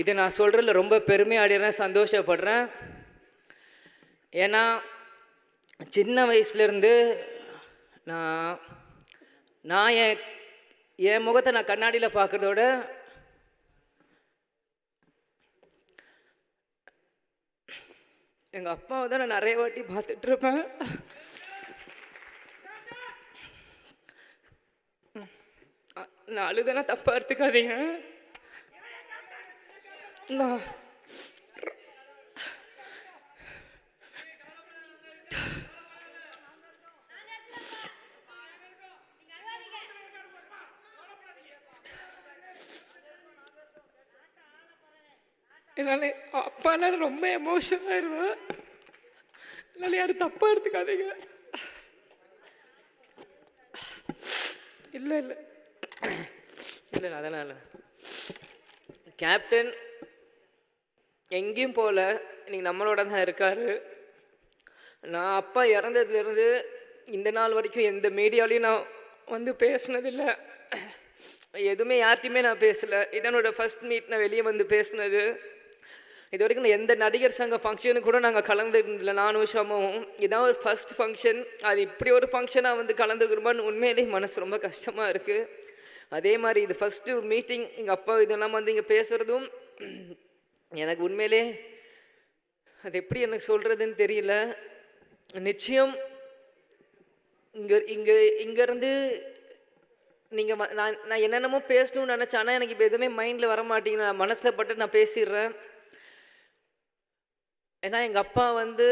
இதை நான் சொல்கிறதுல ரொம்ப பெருமையாடுறேன் சந்தோஷப்படுறேன். ஏன்னா சின்ன வயசுலேருந்து நான் நான் என் என் முகத்தை நான் கண்ணாடியில் பார்க்குறதோட எங்கள் அப்பாவை தான் நான் நிறைய வாட்டி பார்த்துட்ருப்பேன். நான் அழுதுனா தப்பாக எடுத்துக்காதீங்க. என்னால் அப்பானால ரொம்ப எமோஷனல் ஆயிடுவேன் என்னால் யாரும் தப்பாக எடுத்துக்காதீங்க. இல்லை இல்லை. இல்லை அதனால் கேப்டன் எங்கேயும் போகல. இன்னைக்கு நம்மளோட தான் இருக்கார். நான் அப்பா இறந்ததுலேருந்து இந்த நாள் வரைக்கும் எந்த மீடியாலையும் நான் வந்து பேசுனதில்லை. எதுவுமே யார்கிட்டையுமே நான் பேசலை. இதனோட ஃபர்ஸ்ட் மீட் நான் வெளியே வந்து பேசினது. இது வரைக்கும் நான் எந்த நடிகர் சங்க ஃபங்க்ஷனு கூட நாங்கள் கலந்துருந்தில்லை நானும் ஷமும். இதான் ஒரு ஃபர்ஸ்ட் ஃபங்க்ஷன் அது இப்படி ஒரு ஃபங்க்ஷனாக வந்து கலந்துக்கிறோமான்னு உண்மையிலேயே மனசு ரொம்ப கஷ்டமாக இருக்குது அதே மாதிரி இது ஃபஸ்ட்டு மீட்டிங் எங்கள் அப்பா இதெல்லாம் வந்து இங்கே பேசுகிறதும் எனக்கு உண்மையிலே அது எப்படி எனக்கு சொல்கிறதுன்னு தெரியல. நிச்சயம் இங்கே இங்கே இங்கேருந்து நீங்கள் நான் நான் என்னென்னமோ பேசணும்னு நினச்சேன். ஆனால் எனக்கு இப்போ எதுவுமே மைண்டில் வர மாட்டேங்குது. நான் மனசில் பட்டு நான் பேசிடுறேன். ஏன்னா எங்கள் அப்பா வந்து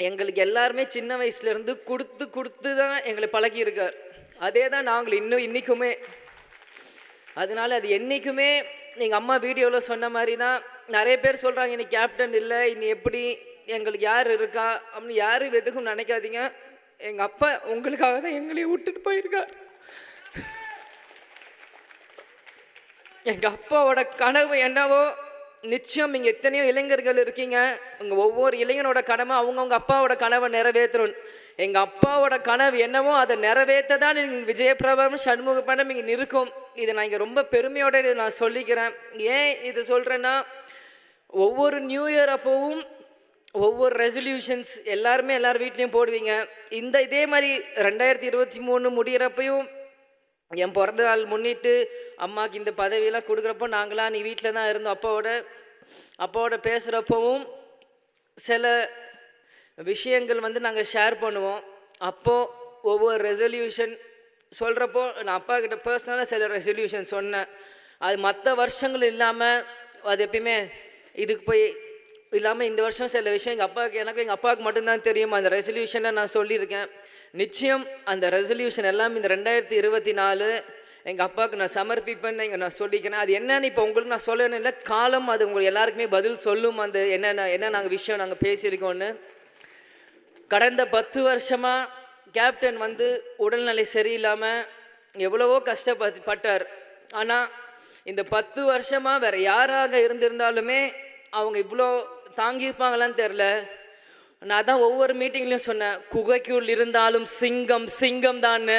எங்களுக்கு எல்லாருமே சின்ன வயசுலேருந்து கொடுத்து கொடுத்து தான் எங்களை பழகியிருக்கார். அதே தான் நாங்கள் இன்னும் இன்றைக்குமே அதனால அது என்றைக்குமே எங்கள் அம்மா வீடியோவில் சொன்ன மாதிரி தான் நிறைய பேர் சொல்கிறாங்க இன்னைக்கு கேப்டன் இல்லை இனி எப்படி எங்களுக்கு யார் இருக்கா? அப்படின்னு யாரும் எதுக்கும் நினைக்காதீங்க. எங்கள் அப்பா உங்களுக்காக தான் எங்களையும் விட்டுட்டு போயிருக்கார். எங்கள் அப்பாவோட கனவு என்னவோ நிச்சயம் இங்கே எத்தனையோ இளைஞர்கள் இருக்கீங்க. உங்கள் ஒவ்வொரு இளைஞனோட கடமை அவங்கவுங்க அப்பாவோட கனவை நிறைவேற்றணும். எங்கள் அப்பாவோட கனவு என்னவோ அதை நிறைவேற்ற தான் நீங்கள் விஜயபிரபம் சண்முக படம் இங்கே நிற்கும். இதை நான் இங்கே ரொம்ப பெருமையோட இதை நான் சொல்லிக்கிறேன். ஏன் இது சொல்கிறேன்னா ஒவ்வொரு நியூ இயர் அப்போவும் ஒவ்வொரு ரெசல்யூஷன்ஸ் எல்லாருமே எல்லார் வீட்லேயும் போடுவீங்க. இந்த இதே மாதிரி ரெண்டாயிரத்தி இருபத்தி மூணு முடிகிறப்பையும் என் பிறந்த நாள் முன்னிட்டு அம்மாவுக்கு இந்த பதவியெல்லாம் கொடுக்குறப்போ நாங்களாம் நீ வீட்டில் தான் இருந்தோம். அப்பாவோட அப்பாவோட பேசுகிறப்பவும் சில விஷயங்கள் வந்து நாங்கள் ஷேர் பண்ணுவோம். அப்போது ஒவ்வொரு ரெசல்யூஷன் சொல்கிறப்போ நான் அப்பா கிட்ட பர்சனலாக சில ரெசல்யூஷன் சொன்னேன். அது மற்ற வருஷங்கள் இல்லாமல் அது எப்பயுமே இதுக்கு போய் இல்லாமல் இந்த வருஷம் சில விஷயம் எங்கள் அப்பாவுக்கு எனக்கு எங்கள் அப்பாவுக்கு மட்டும்தான் தெரியும். அந்த ரெசல்யூஷனை நான் சொல்லியிருக்கேன். நிச்சயம் அந்த ரெசல்யூஷன் எல்லாம் இந்த ரெண்டாயிரத்தி இருபத்தி நாலு எங்கள் அப்பாவுக்கு நான் சமர்ப்பிப்பேன்னு இங்கே நான் சொல்லிக்கிறேன். அது என்னன்னு இப்போ உங்களுக்கு நான் சொல்லணும் இல்லை காலம் அது உங்களுக்கு எல்லாருக்குமே பதில் சொல்லும். அந்த என்னென்ன என்ன நாங்கள் விஷயம் நாங்கள் பேசியிருக்கோன்னு கடந்த பத்து வருஷமாக கேப்டன் வந்து உடல்நிலை சரியில்லாமல் எவ்வளவோ கஷ்டப்பட்டு பட்டார். ஆனால் இந்த பத்து வருஷமாக வேற யாராக இருந்திருந்தாலுமே அவங்க இவ்வளோ தாங்கியிருப்பாங்களான்னு தெரில நான் தான் ஒவ்வொரு மீட்டிங்லையும் சொன்னேன் குகைக்குள் இருந்தாலும் சிங்கம் சிங்கம் தான்னு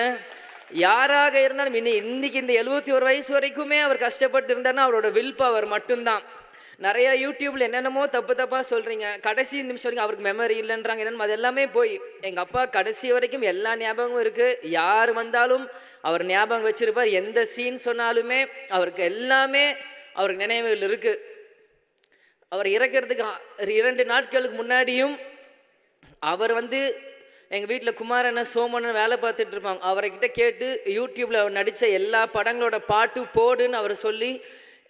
யாராக இருந்தாலும் இன்னி இன்னைக்கு இந்த எழுபத்தி ஒரு வயசு வரைக்குமே அவர் கஷ்டப்பட்டு இருந்தாருன்னா அவரோட வில் பவர் மட்டும்தான். நிறைய யூடியூப்ல என்னென்னமோ தப்பு தப்பாக சொல்கிறீங்க கடைசி நிமிஷம் வரைக்கும் அவருக்கு மெமரி இல்லைன்றாங்க. என்னென்னு அது எல்லாமே போய் எங்கள் அப்பா கடைசி வரைக்கும் எல்லா ஞாபகமும் இருக்குது யார் வந்தாலும் அவர் ஞாபகம் வச்சிருப்பார். எந்த சீன் சொன்னாலுமே அவருக்கு எல்லாமே அவருக்கு நினைவுகள் இருக்குது அவர் இறக்கிறதுக்கு இரண்டு நாட்களுக்கு முன்னாடியும் அவர் வந்து எங்கள் வீட்டில் குமாரண்ண சோமண்ணன் வேலை பார்த்துட்டு இருப்பாங்க. அவர்கிட்ட கேட்டு யூடியூப்பில் அவர் நடித்த எல்லா படங்களோட பாட்டு போடுன்னு அவர் சொல்லி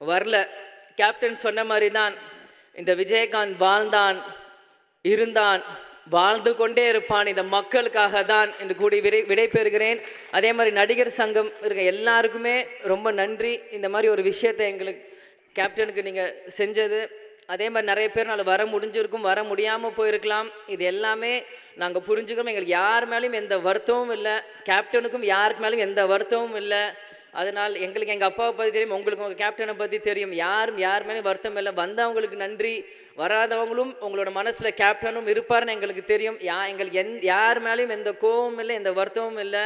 வரல. கேப்டன் சொன்ன மாதிரி தான் இந்த விஜயகாந்த் வாழ்ந்தான் இருந்தான் வாழ்ந்து கொண்டே இருப்பான் இந்த மக்களுக்காக தான் என்று கூடி விடை விடைபெறுகிறேன் அதே மாதிரி நடிகர் சங்கம் இருக்க எல்லாருக்குமே ரொம்ப நன்றி. இந்த மாதிரி ஒரு விஷயத்தை எங்களுக்கு கேப்டனுக்கு நீங்கள் செஞ்சது. அதே மாதிரி நிறைய பேர்னால வர முடிஞ்சிருக்கும் வர முடியாமல் போயிருக்கலாம். இது எல்லாமே நாங்கள் புரிஞ்சுக்கிறோம். எங்களுக்கு யார் மேலேயும் எந்த வருத்தமும் இல்லை. கேப்டனுக்கும் யாருக்கு மேலேயும் எந்த வருத்தமும் இல்லை. அதனால் எங்களுக்கு எங்கள் அப்பாவை பற்றி தெரியும் உங்களுக்கு உங்கள் கேப்டனை பற்றி தெரியும். யாரும் யார் மேலேயும் வருத்தம் இல்லை. வந்தவங்களுக்கு நன்றி. வராதவங்களும் உங்களோட மனசில் கேப்டனும் இருப்பார்னு எங்களுக்கு தெரியும். யா எங்களுக்கு எந் யார் மேலேயும் எந்த கோவமும் இல்லை எந்த வருத்தமும் இல்லை.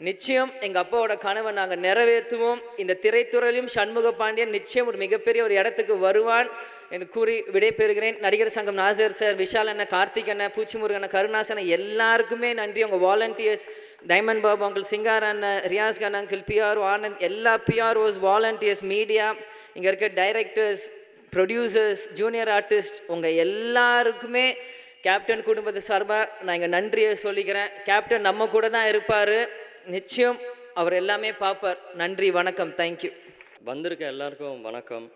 நிச்சயம் எங்கள் அப்பாவோட கனவை நாங்கள் நிறைவேற்றுவோம். இந்த திரைத்துறையிலும் சண்முக பாண்டியன் நிச்சயம் ஒரு மிகப்பெரிய ஒரு இடத்துக்கு வருவான் என்று கூறி விடைபெறுகிறேன். நடிகர் சங்கம் நாசர் சார் விஷால் அண்ணன் கார்த்திக் அண்ணன் பூச்சிமுருகண்ண கருணாசன எல்லாருக்குமே நன்றி. உங்கள் volunteers diamond Babu uncle Singar அண்ணன் ரியாஸ் கன் அங்கிள் பிஆர்ஓ ஆனந்த் எல்லா பிஆர்ஓஸ் வாலண்டியர்ஸ் மீடியா இங்கே இருக்க டைரக்டர்ஸ் ப்ரொடியூசர்ஸ் ஜூனியர் ஆர்டிஸ்ட் உங்கள் எல்லாருக்குமே கேப்டன் குடும்பத்து சார்பாக நான் இங்கே நன்றியை சொல்லிக்கிறேன். கேப்டன் நம்ம கூட தான் இருப்பார். நிச்சயம் அவர் எல்லாமே பார்ப்பார். நன்றி வணக்கம் தேங்க்யூ வந்திருக்க எல்லாருக்கும் வணக்கம்.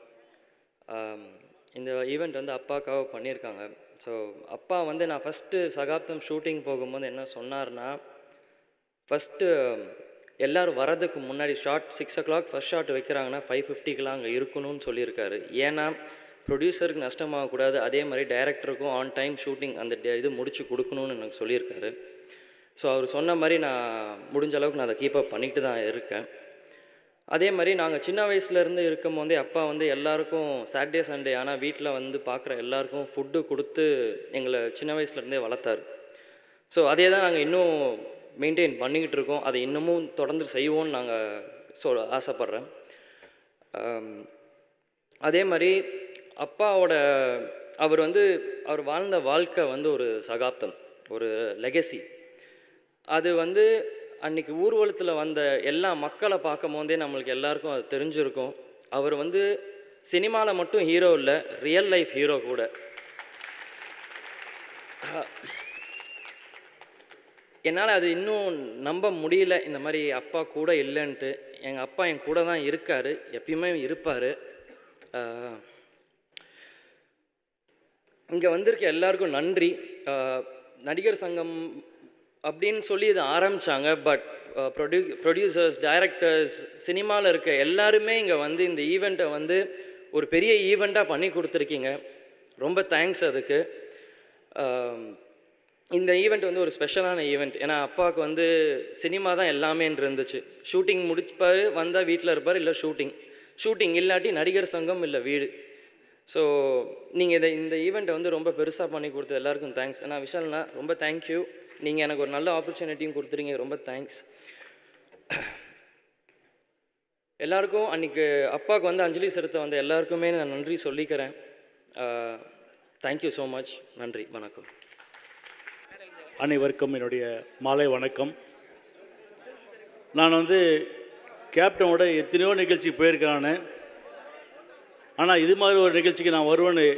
இந்த ஈவெண்ட் வந்து அப்பாக்காக பண்ணியிருக்காங்க. ஸோ அப்பா வந்து நான் ஃபஸ்ட்டு சகாப்தம் ஷூட்டிங் போகும்போது என்ன சொன்னார்னா ஃபஸ்ட்டு எல்லோரும் வரதுக்கு முன்னாடி short six o'clock first shot வைக்கிறாங்கன்னா five ஃபிஃப்டிக்கெலாம் அங்கே இருக்கணும்னு சொல்லியிருக்காரு. ஏன்னா ப்ரொடியூசருக்கு நஷ்டமாகக்கூடாது. அதே மாதிரி டைரக்டருக்கும் ஆன் டைம் ஷூட்டிங் அந்த இது முடிச்சு கொடுக்கணும்னு எனக்கு சொல்லியிருக்காரு. ஸோ அவர் சொன்ன மாதிரி நான் முடிஞ்ச அளவுக்கு நான் அதை கீப்பப் பண்ணிட்டு தான் இருக்கேன். அதே மாதிரி நாங்கள் சின்ன வயசுலேருந்து இருக்கும் போதே அப்பா வந்து எல்லாருக்கும் சாட்டர்டே சண்டே ஆனால் வீட்டில் வந்து பார்க்குற எல்லாருக்கும் ஃபுட்டு கொடுத்து எங்களை சின்ன வயசுலேருந்தே வளர்த்தாரு. ஸோ அதே தான் நாங்கள் இன்னும் மெயின்டைன் பண்ணிக்கிட்டு இருக்கோம். அதை இன்னமும் தொடர்ந்து செய்வோம்னு நாங்கள் சொல் ஆசைப்பட்றேன். அதே மாதிரி அப்பாவோட அவர் வந்து அவர் வாழ்ந்த வாழ்க்கை வந்து ஒரு சகாப்தம் ஒரு லெகசி அது வந்து அன்னைக்கு ஊர்வலத்தில் வந்த எல்லா மக்களை பார்க்கும் போதே நம்மளுக்கு எல்லாருக்கும் அது தெரிஞ்சிருக்கும். அவர் வந்து சினிமாவில் மட்டும் ஹீரோ இல்லை ரியல் லைஃப் ஹீரோ கூட. என்னால் அது இன்னும் நம்ப முடியல இந்த மாதிரி அப்பா கூட இல்லைன்ட்டு. எங்கள் அப்பா என் கூட தான் இருக்கார் எப்பயுமே இருப்பார். இங்கே வந்திருக்க எல்லாருக்கும் நன்றி. நடிகர் சங்கம் அப்படின்னு சொல்லி இதை ஆரம்பித்தாங்க பட் ப்ரொடியூ ப்ரொடியூசர்ஸ் டைரக்டர்ஸ் சினிமாவில் இருக்க எல்லாருமே இங்கே வந்து இந்த ஈவெண்ட்டை வந்து ஒரு பெரிய ஈவெண்ட்டாக பண்ணி கொடுத்துருக்கீங்க. ரொம்ப தேங்க்ஸ் அதுக்கு. Um, இந்த ஈவெண்ட் வந்து ஒரு ஸ்பெஷலான ஈவெண்ட் ஏன்னா அப்பாவுக்கு வந்து சினிமா தான் எல்லாமே இருந்துச்சு. ஷூட்டிங் முடிப்பார் வந்தால் வீட்டில் இருப்பார் இல்லை ஷூட்டிங் ஷூட்டிங் இல்லாட்டி நடிகர் சங்கம் இல்லை வீடு. ஸோ நீங்கள் இதை இந்த ஈவெண்ட்டை வந்து ரொம்ப பெருசாக பண்ணி கொடுத்த எல்லாருக்கும் தேங்க்ஸ் ஏன்னா விஷால்னா ரொம்ப தேங்க்யூ நீங்கள் எனக்கு ஒரு நல்ல ஆப்பர்ச்சுனிட்டியும் கொடுத்துருங்க ரொம்ப தேங்க்ஸ் எல்லாருக்கும் அன்றைக்கி அப்பாவுக்கு வந்து அஞ்சலி செலுத்த வந்த எல்லாருக்குமே நான் நன்றி சொல்லிக்கிறேன். தேங்க்யூ ஸோ மச் நன்றி. வணக்கம். அனைவருக்கும் என்னுடைய மாலை வணக்கம். நான் வந்து கேப்டனோட எத்தனையோ நிகழ்ச்சி போயிருக்கிறானே ஆனால் இது மாதிரி ஒரு நிகழ்ச்சிக்கு நான் வருவேன்னு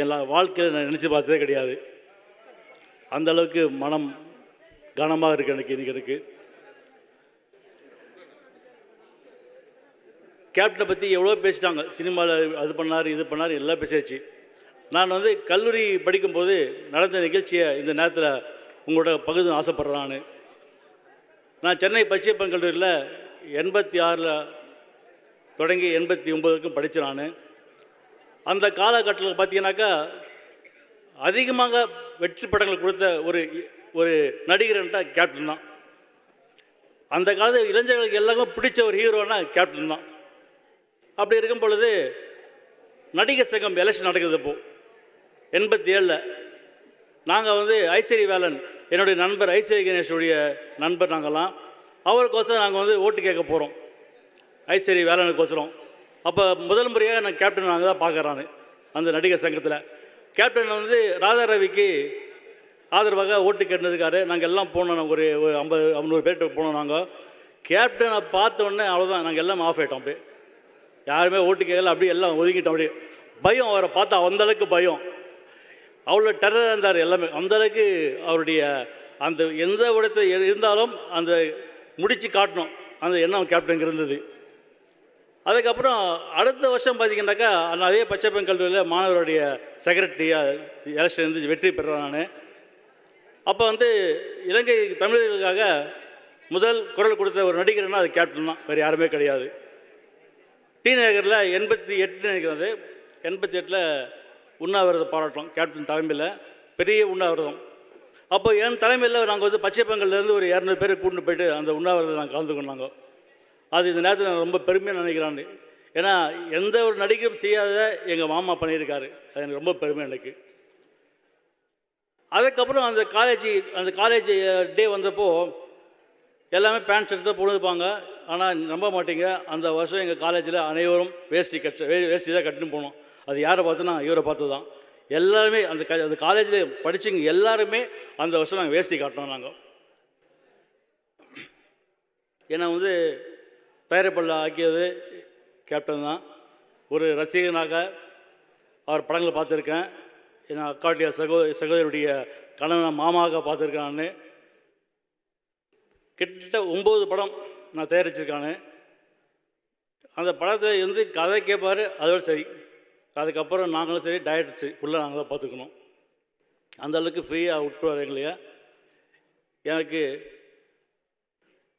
என் வாழ்க்கையில் நான் நினச்சி பார்த்ததே கிடையாது. அந்தளவுக்கு மனம் கனமாக இருக்கு எனக்கு இன்னைக்கு எனக்கு. கேப்டனை பற்றி எவ்வளோ பேசிட்டாங்க. சினிமாவில் அது பண்ணார் இது பண்ணார் எல்லாம் பேசியாச்சு. நான் வந்து கல்லூரி படிக்கும்போது நடந்த நிகழ்ச்சியை இந்த நேரத்தில் உங்களோட பகுதி ஆசைப்பட்றான்னு நான். நான் சென்னை பச்சையப்பன் கல்லூரியில் எண்பத்தி ஆறில் தொடங்கி எண்பத்தி ஒம்பது வரைக்கும் படித்தேன் நான். அந்த காலகட்டத்தில் பார்த்தீங்கன்னாக்கா அதிகமாக வெற்றி படங்கள் கொடுத்த ஒரு ஒரு நடிகர்ன்ட்டா கேப்டன் தான். அந்த காலத்து இளைஞர்களுக்கு எல்லாருக்கும் பிடிச்ச ஒரு ஹீரோனா கேப்டன் தான். அப்படி இருக்கும் பொழுது நடிகர் சங்கம் எலெக்ஷன் நடக்குது இப்போ. எண்பத்தி ஏழில் நாங்கள் வந்து ஐஸ்வரி வேலன் என்னுடைய நண்பர் ஐஸ்வரி கணேஷுடைய நண்பர் நாங்கள்லாம் அவருக்கோசரம் நாங்கள் வந்து ஓட்டு கேட்க போகிறோம் ஐஸ்வரி வேலனுக்கோசரம். அப்போ முதல் முறையாக நான் கேப்டன் நாங்கள் தான் பார்க்குறானு அந்த நடிகர் சங்கத்தில். கேப்டன் வந்து ராதா ரவிக்கு ஆதரவாக ஓட்டு கேட்டுருக்காரு. நாங்கள் எல்லாம் போனோம். ஒரு ஒரு ஐம்பது ஐநூறு பேர்கிட்ட போனோம் நாங்கள் கேப்டனை பார்த்த உடனே அவ்வளோதான் நாங்கள் எல்லாம் ஆஃப் ஆகிட்டோம் அப்படியே. யாருமே ஓட்டு கேட்கல. அப்படியே எல்லாம் ஒதுங்கிட்டோம் அப்படியே. பயம் அவரை பார்த்தா அந்த அளவுக்கு பயம். அவ்வளோ டெரராக இருந்தார் எல்லாமே. அந்தளவுக்கு அவருடைய அந்த எந்த இடத்துல இருந்தாலும் அந்த முடித்து காட்டணும். அந்த எண்ணம் கேப்டனுக்கு இருந்தது. அதுக்கப்புறம் அடுத்த வருஷம் பார்த்தீங்கன்னாக்கா அதே பச்சைப்பன் கல்லூரியில் மாணவருடைய செக்ரட்டரியாக எலெக்ஷன் இருந்து வெற்றி பெறுறேன் நான். அப்போ வந்து இலங்கை தமிழர்களுக்காக முதல் குரல் கொடுத்த ஒரு நடிகர்னா அது கேப்டன் தான். வேறு யாருமே கிடையாது. டி நகரில் எண்பத்தி எட்டு நினைக்கிறது எண்பத்தி எட்டில் உண்ணாவிரத போராட்டம். கேப்டன் தலைமையில் பெரிய உண்ணாவிரதம். அப்போ என் தலைமையில் நாங்கள் வந்து பச்சைப்பங்கல்லேருந்து ஒரு இரநூறு பேர் கூட்டுன்னு போயிட்டு அந்த உண்ணாவிரதம் நாங்கள் கலந்துக்கொண்டாங்க அது இந்த நேரத்தில் நான் ரொம்ப பெருமையாக நினைக்கிறான்னு. ஏன்னா எந்த ஒரு நடிகரும் செய்யாத எங்கள் மாமா பண்ணியிருக்காரு. அது எனக்கு ரொம்ப பெருமை எனக்கு. அதுக்கப்புறம் அந்த காலேஜ் அந்த காலேஜ் டே வந்தப்போ எல்லாமே பேண்ட் ஷர்ட் தான் போட்டுப்பாங்க ஆனால் நம்ப மாட்டீங்க. அந்த வருஷம் எங்கள் காலேஜில் அனைவரும் வேஷ்டி கட்ட வே வேஷ்டி தான் கட்டுன்னு போனோம். அது யாரை பார்த்தோன்னா இவரை பார்த்து தான் எல்லாருமே அந்த க அந்த காலேஜில் படித்தவங்க எல்லாருமே அந்த வருஷம் நாங்கள் வேஷ்டி காட்டினோம் நாங்கள் ஏன்னா வந்து தயாரிப்பள்ள ஆக்கியது கேப்டன் தான். ஒரு ரசிகனாக அவர் படங்களை பார்த்துருக்கேன். என் அக்காவுடைய சகோ சகோதரியுடைய கணவனை மாமாவாக பார்த்துருக்கேன் நான். கிட்டத்தட்ட ஒம்பது படம் நான் தயாரிச்சிருக்கானு. அந்த படத்தை இருந்து கதை கேட்பார் அதோடு சரி. அதுக்கப்புறம் நாங்களும் சரி டயட் சரி ஃபுல்லாக நாங்கள் தான் பார்த்துக்கணும். அந்த அளவுக்கு ஃப்ரீயாக விட்டுருவார் எங்களைய. எனக்கு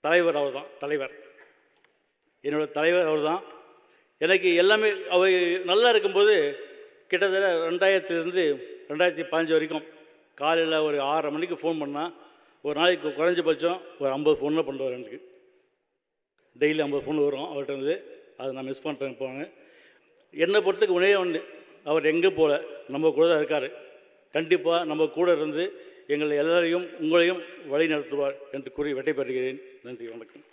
தலைவர் அவர் தான் தலைவர். என்னோட தலைவர் அவர் தான் எனக்கு எல்லாமே அவர் நல்லா இருக்கும்போது கிட்டத்தட்ட ரெண்டாயிரத்துலேருந்து ரெண்டாயிரத்தி பதினஞ்சு வரைக்கும் காலையில் ஒரு ஆறரை மணிக்கு ஃபோன் பண்ணால் ஒரு நாளைக்கு குறைஞ்சபட்சம் ஒரு ஐம்பது ஃபோனில் பண்ணுவார் எனக்கு. டெய்லி ஐம்பது ஃபோன் வரும் அவர்கிட்ட இருந்து. அதை நான் மிஸ் பண்ணுறேன் போனேன் என்னை பொறுத்துக்கு உணவே ஒன்று அவர் எங்கே போகல நம்ம கூட தான் இருக்கார். கண்டிப்பாக நம்ம கூட இருந்து எங்களை எல்லாரையும் உங்களையும் வழி நடத்துவார் என்று கூறி வெட்டை பெறுகிறேன் நன்றி வணக்கம்.